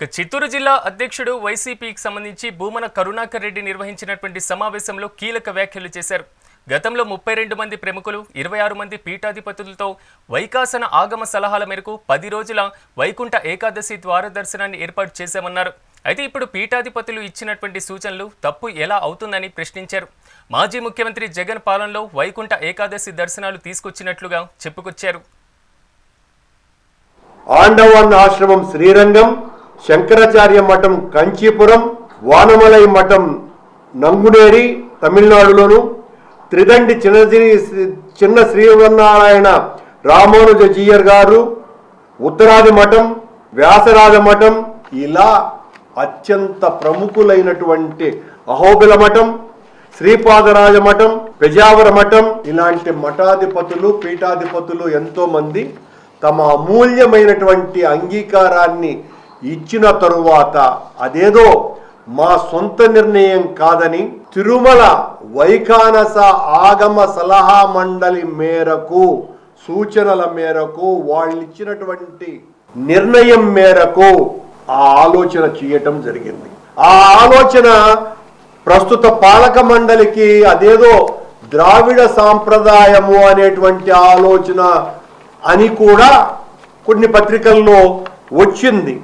ఇక చిత్తూరు జిల్లా అధ్యక్షుడు వైసీపీకి సంబంధించి భూమన కరుణాకర్ రెడ్డి నిర్వహించినటువంటి సమావేశంలో కీలక వ్యాఖ్యలు చేశారు. గతంలో ముప్పై రెండు మంది ప్రముఖులు ఇరవై ఆరు మంది పీఠాధిపతులతో వైకాసన ఆగమ సలహాల మేరకు పది రోజుల వైకుంఠ ఏకాదశి ద్వార దర్శనాన్ని ఏర్పాటు చేశామన్నారు. అయితే ఇప్పుడు పీఠాధిపతులు ఇచ్చినటువంటి సూచనలు తప్పు ఎలా అవుతుందని ప్రశ్నించారు. మాజీ ముఖ్యమంత్రి జగన్ పాలనలో వైకుంఠ ఏకాదశి దర్శనాలు తీసుకొచ్చినట్లుగా చెప్పుకొచ్చారు. ఆండవన్ ఆశ్రమం శ్రీరంగం శంకరాచార్య మఠం కంచీపురం వానమలై మఠం నంగునేరి తమిళనాడులోను త్రిదండి చిన్న చిన్న శ్రీవన్నారాయణ రామానుజ జీయర్ గారు ఉత్తరాది మఠం వ్యాసరాజ మఠం ఇలా అత్యంత ప్రముఖులైనటువంటి అహోబిల మఠం శ్రీపాదరాజ మఠం పెజావర మఠం ఇలాంటి మఠాధిపతులు పీఠాధిపతులు ఎంతోమంది తమ అమూల్యమైనటువంటి అంగీకారాన్ని ఇచ్చిన తరువాత అదేదో మా సొంత నిర్ణయం కాదని తిరుమల వైఖానస ఆగమ సలహా మండలి మేరకు సూచనల మేరకు వాళ్ళు ఇచ్చినటువంటి నిర్ణయం మేరకు ఆ ఆలోచన చేయటం జరిగింది. ఆ ఆలోచన ప్రస్తుత పాలక మండలికి అదేదో ద్రావిడ సాంప్రదాయము అనేటువంటి ఆలోచన అని కూడా కొన్ని పత్రికల్లో వచ్చింది.